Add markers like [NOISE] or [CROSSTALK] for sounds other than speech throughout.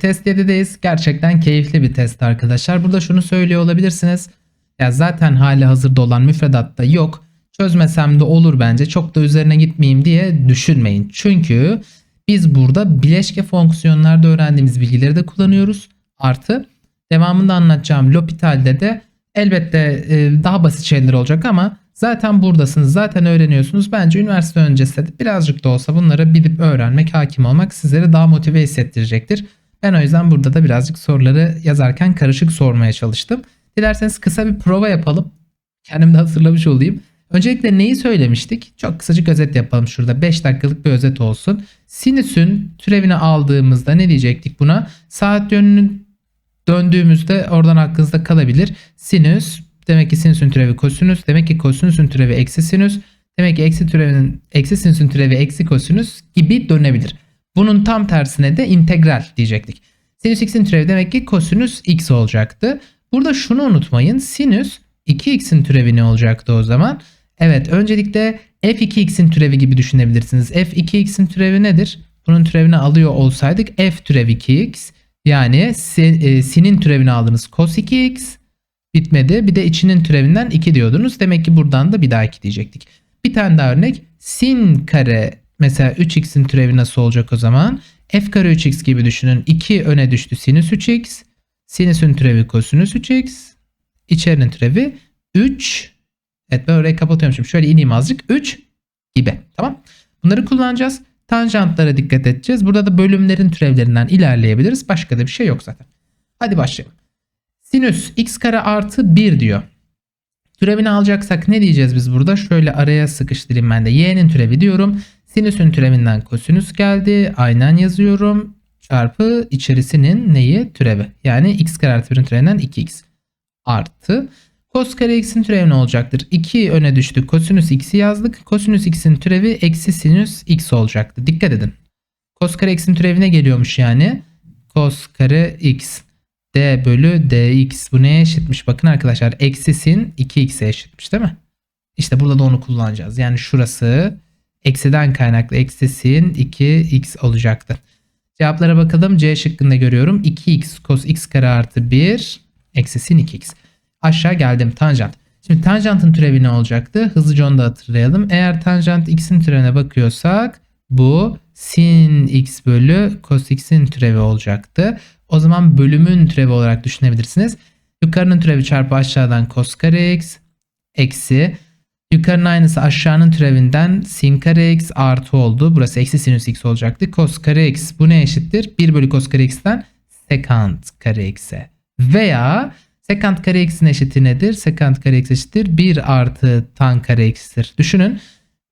Test 7'deyiz. Gerçekten keyifli bir test arkadaşlar. Burada şunu söylüyor olabilirsiniz. Ya zaten hali hazırda olan müfredatta yok. Çözmesem de olur bence. Çok da üzerine gitmeyeyim diye düşünmeyin. Çünkü biz burada bileşke fonksiyonlarda öğrendiğimiz bilgileri de kullanıyoruz. Artı devamında anlatacağım L'Hopital'de de elbette e, daha basit şeyler olacak ama zaten buradasınız. Zaten öğreniyorsunuz. Bence üniversite öncesinde de birazcık da olsa bunları bilip öğrenmek, hakim olmak sizleri daha motive hissettirecektir. Ben o yüzden burada da birazcık soruları yazarken karışık sormaya çalıştım. Dilerseniz kısa bir prova yapalım. Kendim de hatırlamış olayım. Öncelikle neyi söylemiştik? Çok kısacık özet yapalım şurada. 5 dakikalık bir özet olsun. Sinüsün türevini aldığımızda ne diyecektik buna? Saat yönünün döndüğümüzde oradan aklınızda kalabilir. Sinüs demek ki sinüsün türevi kosinüs. Demek ki kosinüsün türevi eksi sinüs. Demek ki eksi türevinin eksi sinüsün türevi eksi kosinüs gibi dönebilir. Bunun tam tersine de integral diyecektik. Sinüs x'in türevi demek ki kosinüs x olacaktı. Burada şunu unutmayın. Sinüs 2x'in türevi ne olacaktı o zaman? Evet öncelikle f2x'in türevi gibi düşünebilirsiniz. f2x'in türevi nedir? Bunun türevini alıyor olsaydık f türev 2x yani e, sin'in türevini aldınız cos 2x bitmedi. Bir de içinin türevinden 2 diyordunuz. Demek ki buradan da bir daha 2 diyecektik. Bir tane daha örnek. Sin kare mesela 3x'in türevi nasıl olacak o zaman? f kare 3x gibi düşünün. 2 öne düştü sinüs 3x. Sinüsün türevi kosinüs 3x. İçerinin türevi 3. Evet ben orayı kapatıyorum şimdi. Şöyle ineyim azıcık. 3 gibi. Tamam. Bunları kullanacağız. Tanjantlara dikkat edeceğiz. Burada da bölümlerin türevlerinden ilerleyebiliriz. Başka da bir şey yok zaten. Hadi başlayalım. Sinüs x kare artı 1 diyor. Türevini alacaksak ne diyeceğiz biz burada? Şöyle araya sıkıştırayım ben de. Y'nin türevi diyorum. Sinüsün türevinden kosinüs geldi. Aynen yazıyorum. Çarpı içerisinin neyi? Türevi. Yani x kare artı 1'in türevinden 2x. Artı. Cos kare x'in türevi ne olacaktır? 2 öne düştü. Kosinüs x'i yazdık. Kosinüs x'in türevi eksi sinüs x olacaktı. Dikkat edin. Cos kare x'in türevi ne geliyormuş yani? Cos kare x d bölü dx. Bu neye eşitmiş? Bakın arkadaşlar eksi sin 2x'e eşitmiş değil mi? İşte burada da onu kullanacağız. Yani şurası eksiden kaynaklı eksi sin 2x olacaktı. Cevaplara bakalım. C şıkkında görüyorum. 2x cos x kare artı 1 eksi sin 2x. Aşağı geldim tanjant. Şimdi tanjantın türevi ne olacaktı? Hızlıca onu da hatırlayalım. Eğer tanjant x'in türevine bakıyorsak bu sin x bölü cos x'in türevi olacaktı. O zaman bölümün türevi olarak düşünebilirsiniz. Yukarının türevi çarpı aşağıdan cos kare x eksi yukarının aynısı aşağının türevinden sin kare x artı oldu. Burası eksi sinüs x olacaktı. Cos kare x bu ne eşittir? 1 bölü cos kare x'ten sekant kare x'e. Veya sekant kare x'in eşiti nedir? Sekant kare x eşittir 1 artı tan kare x'tir. Düşünün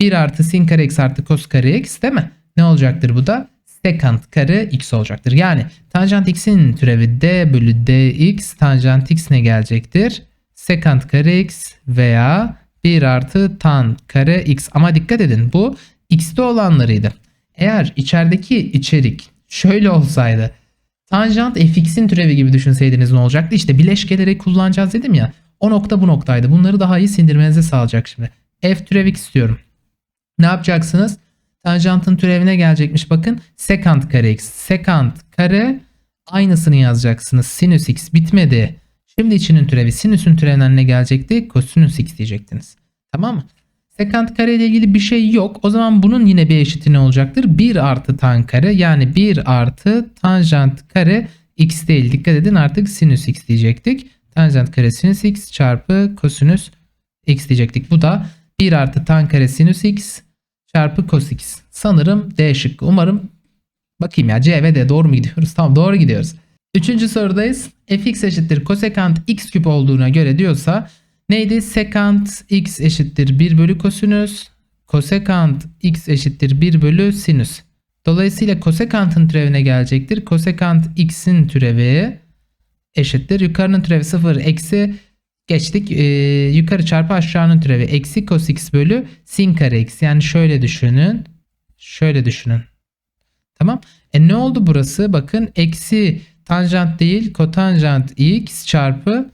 1 artı sin kare x artı cos kare x değil mi? Ne olacaktır bu da? Sekant kare x olacaktır. Yani tanjant x'in türevi d bölü dx tanjant x ne gelecektir? Sekant kare x veya 1 artı tan kare x. Ama dikkat edin bu x'te olanlarıydı. Eğer içerideki içerik şöyle olsaydı tanjant fx'in türevi gibi düşünseydiniz ne olacaktı? İşte bileşkeleri kullanacağız dedim ya. O nokta bu noktaydı. Bunları daha iyi sindirmenize sağlayacak şimdi. f türev x istiyorum. Ne yapacaksınız? Tanjantın türevine gelecekmiş bakın. Sekant kare x. Sekant kare aynısını yazacaksınız. Sinüs x bitmedi. Şimdi içinin türevi sinüsün türevinden ne gelecekti? Kosinüs x diyecektiniz. Tamam mı? Sekant kare ile ilgili bir şey yok. O zaman bunun yine bir eşiti ne olacaktır? 1 artı tan kare yani 1 artı tanjant kare x değil. Dikkat edin artık sinüs x diyecektik. Tanjant kare sinüs x çarpı kosinüs x diyecektik. Bu da 1 artı tan kare sinüs x çarpı cos x. Sanırım D şıkkı. Umarım bakayım ya C ve D doğru mu gidiyoruz? [LAUGHS] Tamam doğru gidiyoruz. Üçüncü sorudayız. fx eşittir kosekant x küp olduğuna göre diyorsa neydi? Sekant x eşittir 1 bölü kosinüs. Kosekant x eşittir 1 bölü sinüs. Dolayısıyla kosekantın türevine gelecektir. Kosekant x'in türevi eşittir. Yukarının türevi 0 eksi geçtik. Ee, yukarı çarpı aşağının türevi eksi cos x bölü sin kare x. Yani şöyle düşünün. Şöyle düşünün. Tamam. E ne oldu burası? Bakın eksi tanjant değil kotanjant x çarpı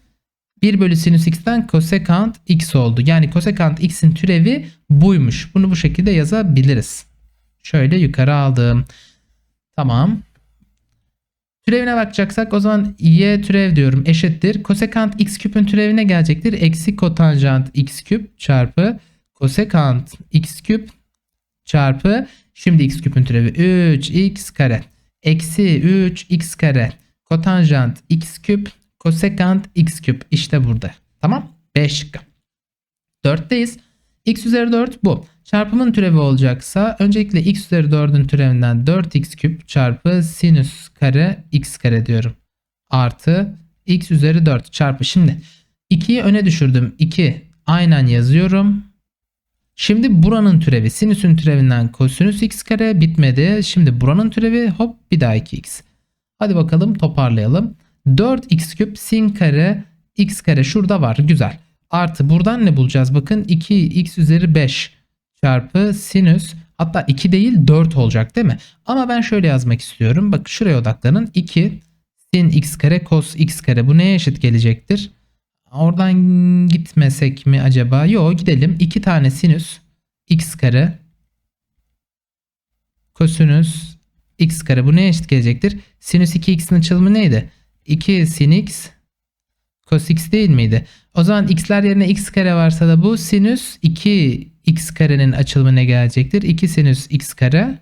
1 bölü sinüs x'ten kosekant x oldu. Yani kosekant x'in türevi buymuş. Bunu bu şekilde yazabiliriz. Şöyle yukarı aldım. Tamam. Türevine bakacaksak o zaman y türev diyorum eşittir. Kosekant x küpün türevine gelecektir. Eksi kotanjant x küp çarpı kosekant x küp çarpı şimdi x küpün türevi 3x kare. Eksi 3x kare kotanjant x küp kosekant x küp işte burada. Tamam 5 şıkkı. 4'teyiz. x üzeri 4 bu. Çarpımın türevi olacaksa öncelikle x üzeri 4'ün türevinden 4x küp çarpı sinüs kare x kare diyorum. Artı x üzeri 4 çarpı şimdi 2'yi öne düşürdüm. 2 aynen yazıyorum. Şimdi buranın türevi sinüsün türevinden kosinüs x kare bitmedi. Şimdi buranın türevi hop bir daha 2x. Hadi bakalım toparlayalım. 4x küp sin kare x kare şurada var güzel. Artı buradan ne bulacağız? Bakın 2x üzeri 5 çarpı sinüs hatta 2 değil 4 olacak değil mi? Ama ben şöyle yazmak istiyorum. Bak şuraya odaklanın. 2 sin x kare cos x kare bu neye eşit gelecektir? Oradan gitmesek mi acaba? Yok gidelim. 2 tane sinüs x kare kosinüs x kare bu neye eşit gelecektir? Sinüs 2x'in açılımı neydi? 2 sin x cos x değil miydi? O zaman x'ler yerine x kare varsa da bu sinüs 2 x karenin açılımı ne gelecektir? 2 sinüs x kare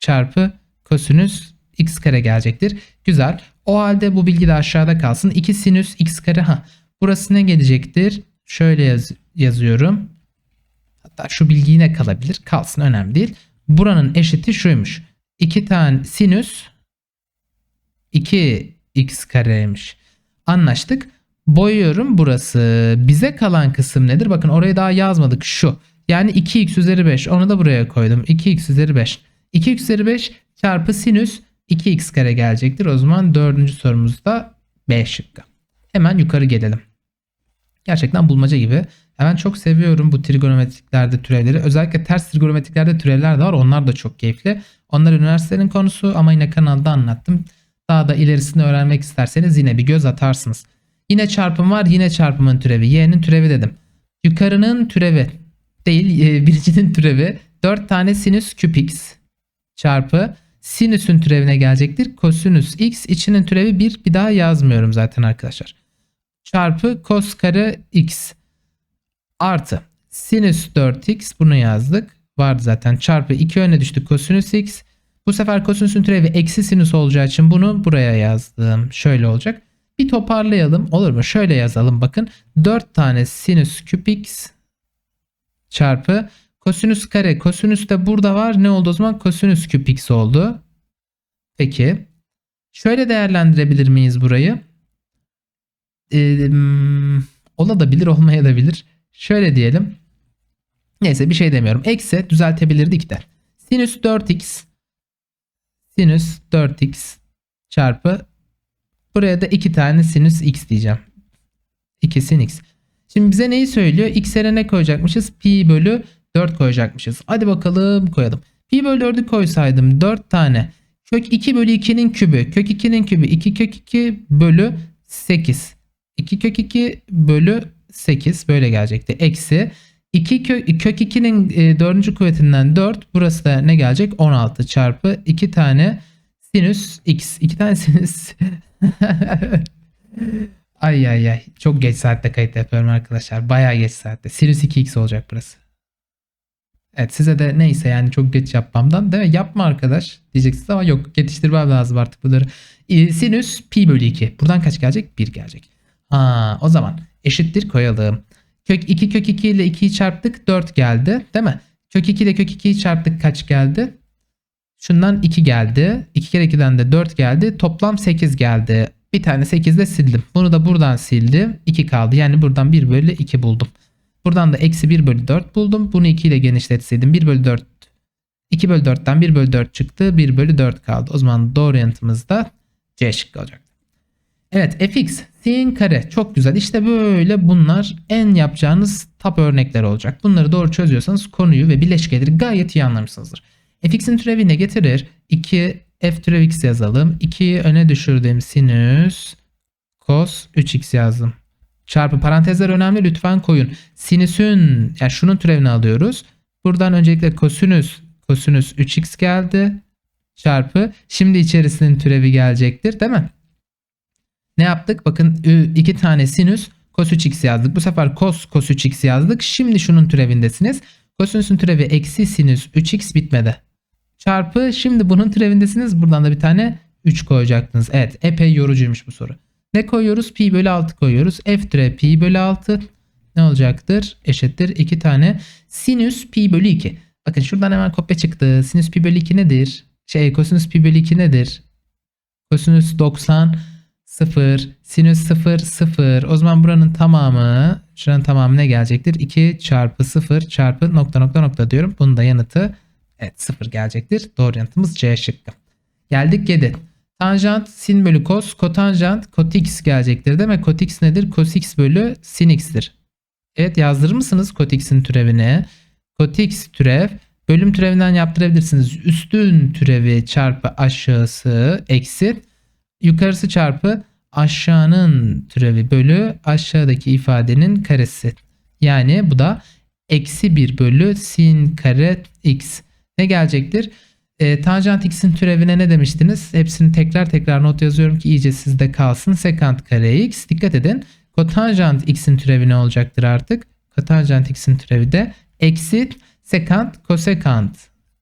çarpı kosinüs x kare gelecektir. Güzel. O halde bu bilgi de aşağıda kalsın. 2 sinüs x kare ha. Burası ne gelecektir? Şöyle yaz yazıyorum. Hatta şu bilgi yine kalabilir. Kalsın önemli değil. Buranın eşiti şuymuş. 2 tane sinüs 2 x kareymiş. Anlaştık. Boyuyorum burası. Bize kalan kısım nedir? Bakın orayı daha yazmadık. Şu. Yani 2x üzeri 5. Onu da buraya koydum. 2x üzeri 5. 2x üzeri 5 çarpı sinüs 2x kare gelecektir. O zaman dördüncü sorumuzda B şıkkı. Hemen yukarı gelelim. Gerçekten bulmaca gibi. Hemen çok seviyorum bu trigonometriklerde türevleri. Özellikle ters trigonometriklerde türevler de var. Onlar da çok keyifli. Onlar üniversitenin konusu ama yine kanalda anlattım. Daha da ilerisini öğrenmek isterseniz yine bir göz atarsınız. Yine çarpım var. Yine çarpımın türevi. Y'nin türevi dedim. Yukarının türevi değil e, [LAUGHS] biricinin türevi 4 tane sinüs küp x çarpı sinüsün türevine gelecektir. Kosinüs x içinin türevi 1 bir daha yazmıyorum zaten arkadaşlar. Çarpı kos kare x artı sinüs 4x bunu yazdık. Vardı zaten çarpı 2 öne düştü kosinüs x. Bu sefer kosinüsün türevi eksi sinüs olacağı için bunu buraya yazdım. Şöyle olacak. Bir toparlayalım olur mu? Şöyle yazalım bakın. 4 tane sinüs küp x çarpı kosinüs kare. Kosinüs de burada var. Ne oldu o zaman? Kosinüs küp x oldu. Peki. Şöyle değerlendirebilir miyiz burayı? Ee, olabilir olmayabilir. Şöyle diyelim. Neyse bir şey demiyorum. Eksi düzeltebilirdik de. Sinüs 4x sinüs 4x çarpı buraya da 2 tane sinüs x diyeceğim. 2 sin x. Şimdi bize neyi söylüyor? X'e ne koyacakmışız? Pi bölü 4 koyacakmışız. Hadi bakalım koyalım. Pi bölü 4'ü koysaydım 4 tane. Kök 2 bölü 2'nin kübü. Kök 2'nin kübü 2 kök 2 bölü 8. 2 kök 2 bölü 8 böyle gelecekti. Eksi 2 kök, kök 2'nin e, 4. kuvvetinden 4. Burası da ne gelecek? 16 çarpı 2 tane sinüs x. 2 tane [LAUGHS] sinüs. ay ay ay. Çok geç saatte kayıt yapıyorum arkadaşlar. Bayağı geç saatte. Sinüs 2x olacak burası. Evet size de neyse yani çok geç yapmamdan değil mi? Yapma arkadaş diyeceksiniz ama yok yetiştirmem lazım artık bunları. E, sinüs pi bölü 2. Buradan kaç gelecek? 1 gelecek. Ha, o zaman eşittir koyalım. Kök 2 kök 2 ile 2'yi çarptık 4 geldi değil mi? Kök 2 ile kök 2'yi çarptık kaç geldi? Şundan 2 geldi. 2 kere 2'den de 4 geldi. Toplam 8 geldi. Bir tane 8 de sildim. Bunu da buradan sildim. 2 kaldı. Yani buradan 1 bölü 2 buldum. Buradan da eksi 1 bölü 4 buldum. Bunu 2 ile genişletseydim 1 bölü 4 2 bölü 4'ten 1 bölü 4 çıktı. 1 bölü 4 kaldı. O zaman doğru yanıtımız da C şıkkı olacak. Evet fx sin kare çok güzel. İşte böyle bunlar en yapacağınız tap örnekler olacak. Bunları doğru çözüyorsanız konuyu ve bileşkeleri gayet iyi anlamışsınızdır. fx'in türevi ne getirir? 2 f türev x yazalım. 2'yi öne düşürdüğüm sinüs cos 3x yazdım. Çarpı parantezler önemli lütfen koyun. Sinüsün yani şunun türevini alıyoruz. Buradan öncelikle kosinüs kosinüs 3x geldi. çarpı şimdi içerisinin türevi gelecektir değil mi? Ne yaptık? Bakın iki tane sinüs cos 3x yazdık. Bu sefer cos cos 3x yazdık. Şimdi şunun türevindesiniz. Kosinüsün türevi eksi sinüs 3x bitmedi. Çarpı şimdi bunun türevindesiniz. Buradan da bir tane 3 koyacaktınız. Evet epey yorucuymuş bu soru. Ne koyuyoruz? Pi bölü 6 koyuyoruz. F türev pi bölü 6 ne olacaktır? Eşittir 2 tane sinüs pi bölü 2. Bakın şuradan hemen kopya çıktı. Sinüs pi bölü 2 nedir? Şey kosinüs pi bölü 2 nedir? Kosinüs 90 0 sinüs 0 0. O zaman buranın tamamı şuranın tamamı ne gelecektir? 2 çarpı 0 çarpı nokta nokta nokta diyorum. Bunun da yanıtı evet 0 gelecektir. Doğru yanıtımız C şıkkı. Geldik 7. Tanjant sin bölü kos, kotanjant kot x gelecektir. Demek kot x nedir? Cos x bölü sin x'tir. Evet yazdırır mısınız kot x'in türevini? Kot x türev bölüm türevinden yaptırabilirsiniz. Üstün türevi çarpı aşağısı eksi yukarısı çarpı aşağının türevi bölü aşağıdaki ifadenin karesi. Yani bu da eksi 1 bölü sin kare x. Ne gelecektir? E, tanjant x'in türevine ne demiştiniz? Hepsini tekrar tekrar not yazıyorum ki iyice sizde kalsın. Sekant kare x. Dikkat edin. Kotanjant x'in türevi ne olacaktır artık? Kotanjant x'in türevi de eksi sekant kosekant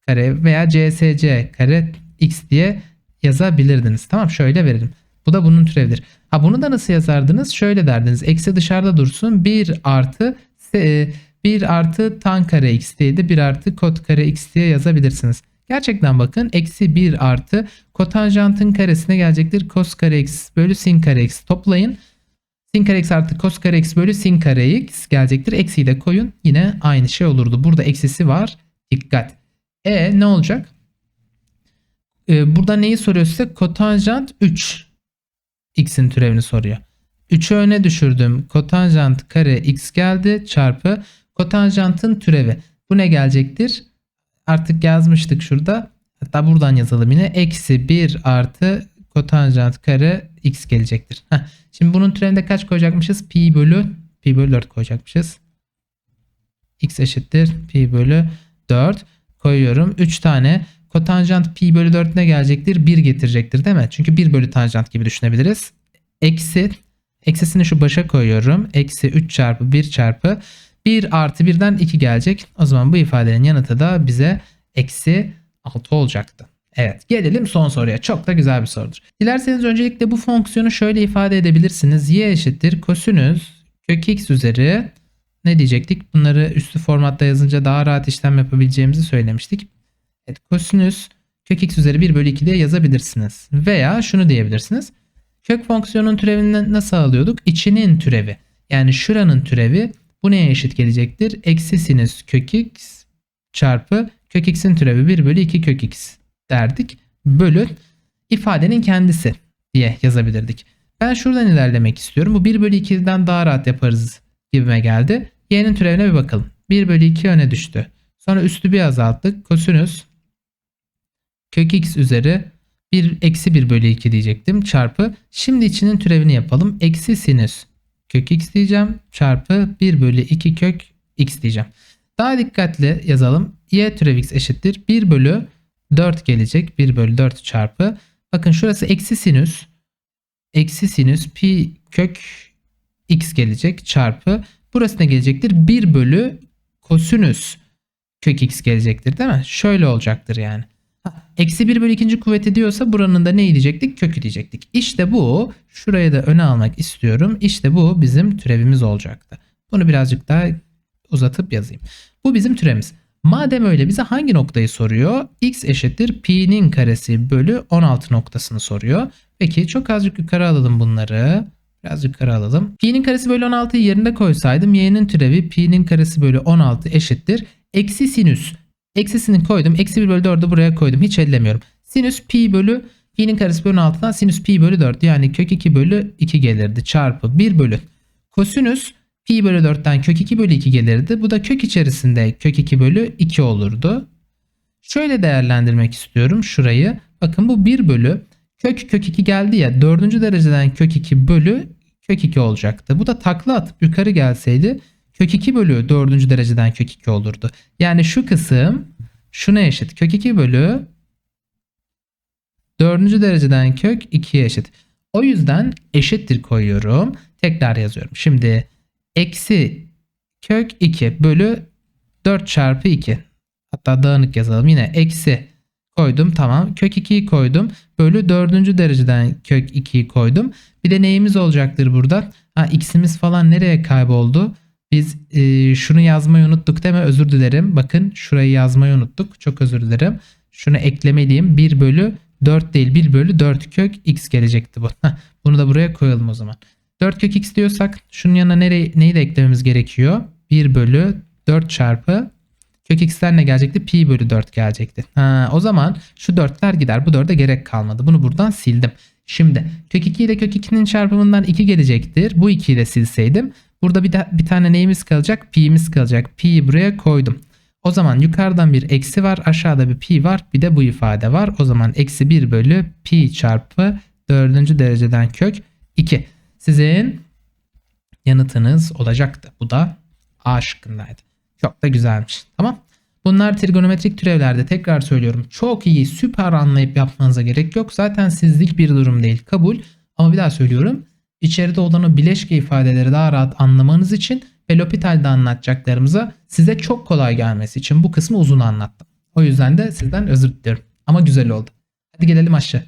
kare veya csc kare x diye yazabilirdiniz. Tamam şöyle verelim. Bu da bunun türevidir. Ha bunu da nasıl yazardınız? Şöyle derdiniz. Eksi dışarıda dursun. 1 artı 1 artı tan kare x diye de 1 artı kot kare x diye yazabilirsiniz. Gerçekten bakın eksi 1 artı kotanjantın karesine gelecektir. Kos kare x bölü sin kare x toplayın. Sin kare x artı kos kare x bölü sin kare x gelecektir. Eksiyi de koyun. Yine aynı şey olurdu. Burada eksisi var. Dikkat. E ne olacak? Ee, burada neyi soruyor size? Kotanjant 3 x'in türevini soruyor. 3'ü öne düşürdüm. Kotanjant kare x geldi çarpı kotanjantın türevi. Bu ne gelecektir? Artık yazmıştık şurada. Hatta buradan yazalım yine. Eksi 1 artı kotanjant kare x gelecektir. Heh. Şimdi bunun türevinde kaç koyacakmışız? Pi bölü pi bölü 4 koyacakmışız. x eşittir pi bölü 4 koyuyorum. 3 tane kotanjant pi bölü 4 ne gelecektir? 1 getirecektir değil mi? Çünkü 1 bölü tanjant gibi düşünebiliriz. Eksi eksisini şu başa koyuyorum. Eksi 3 çarpı 1 çarpı 1 artı 1'den 2 gelecek. O zaman bu ifadenin yanıtı da bize eksi 6 olacaktı. Evet gelelim son soruya. Çok da güzel bir sorudur. Dilerseniz öncelikle bu fonksiyonu şöyle ifade edebilirsiniz. y eşittir kosinüs kök x üzeri ne diyecektik? Bunları üstü formatta yazınca daha rahat işlem yapabileceğimizi söylemiştik. Evet kosinüs kök x üzeri 1 bölü 2 diye yazabilirsiniz. Veya şunu diyebilirsiniz. Kök fonksiyonun türevini nasıl alıyorduk? İçinin türevi. Yani şuranın türevi bu neye eşit gelecektir? Eksi sinüs kök x çarpı kök x'in türevi 1 bölü 2 kök x derdik. Bölü ifadenin kendisi diye yazabilirdik. Ben şuradan ilerlemek istiyorum. Bu 1 bölü 2'den daha rahat yaparız gibime geldi. Y'nin türevine bir bakalım. 1 bölü 2 öne düştü. Sonra üstü bir azalttık. Kosinüs kök x üzeri 1 eksi 1 bölü 2 diyecektim. Çarpı. Şimdi içinin türevini yapalım. Eksi sinüs kök x diyeceğim. Çarpı 1 bölü 2 kök x diyeceğim. Daha dikkatli yazalım. y türev x eşittir. 1 bölü 4 gelecek. 1 bölü 4 çarpı. Bakın şurası eksi sinüs. Eksi sinüs pi kök x gelecek. Çarpı. Burası ne gelecektir? 1 bölü kosinüs kök x gelecektir değil mi? Şöyle olacaktır yani. Eksi 1 bölü ikinci kuvveti diyorsa buranın da ne diyecektik? Kökü diyecektik. İşte bu. Şurayı da öne almak istiyorum. İşte bu bizim türevimiz olacaktı. Bunu birazcık daha uzatıp yazayım. Bu bizim türevimiz. Madem öyle bize hangi noktayı soruyor? x eşittir pi'nin karesi bölü 16 noktasını soruyor. Peki çok azıcık yukarı alalım bunları. Biraz yukarı alalım. Pi'nin karesi bölü 16'yı yerine koysaydım y'nin türevi pi'nin karesi bölü 16 eşittir. Eksi sinüs. Eksisini koydum. Eksi 1 bölü 4'ü buraya koydum. Hiç ellemiyorum. Sinüs pi bölü pi'nin karesi bölü 16'dan sinüs pi bölü 4 yani kök 2 bölü 2 gelirdi. Çarpı 1 bölü. Kosinüs pi bölü 4'ten kök 2 bölü 2 gelirdi. Bu da kök içerisinde kök 2 bölü 2 olurdu. Şöyle değerlendirmek istiyorum şurayı. Bakın bu 1 bölü kök kök 2 geldi ya 4. dereceden kök 2 bölü kök 2 olacaktı. Bu da takla atıp yukarı gelseydi kök 2 bölü 4. dereceden kök 2 olurdu. Yani şu kısım şuna eşit. Kök 2 bölü Dördüncü dereceden kök 2'ye eşit. O yüzden eşittir koyuyorum. Tekrar yazıyorum. Şimdi eksi kök 2 bölü 4 çarpı 2. Hatta dağınık yazalım. Yine eksi koydum. Tamam. Kök 2'yi koydum. Bölü 4. dereceden kök 2'yi koydum. Bir de neyimiz olacaktır burada? Ha, x'imiz falan nereye kayboldu? Biz e, şunu yazmayı unuttuk değil mi? Özür dilerim. Bakın şurayı yazmayı unuttuk. Çok özür dilerim. Şunu eklemeliyim. 1 bölü 4 değil 1 bölü 4 kök x gelecekti bu. [LAUGHS] Bunu da buraya koyalım o zaman. 4 kök x diyorsak şunun yanına nereyi, neyi de eklememiz gerekiyor? 1 bölü 4 çarpı kök x'ler ne gelecekti? Pi bölü 4 gelecekti. Ha, o zaman şu 4'ler gider. Bu 4'e gerek kalmadı. Bunu buradan sildim. Şimdi kök 2 ile kök 2'nin çarpımından 2 gelecektir. Bu 2'yi de silseydim. Burada bir, de, bir tane neyimiz kalacak? Pi'miz kalacak. Pi'yi buraya koydum. O zaman yukarıdan bir eksi var. Aşağıda bir pi var. Bir de bu ifade var. O zaman eksi 1 bölü pi çarpı 4. dereceden kök 2. Sizin yanıtınız olacaktı. Bu da A şıkkındaydı. Çok da güzelmiş. Tamam. Bunlar trigonometrik türevlerde tekrar söylüyorum. Çok iyi, süper anlayıp yapmanıza gerek yok. Zaten sizlik bir durum değil. Kabul. Ama bir daha söylüyorum. İçeride olan o bileşke ifadeleri daha rahat anlamanız için ve L'Hopital'de anlatacaklarımıza size çok kolay gelmesi için bu kısmı uzun anlattım. O yüzden de sizden özür diliyorum. Ama güzel oldu. Hadi gelelim aşağı.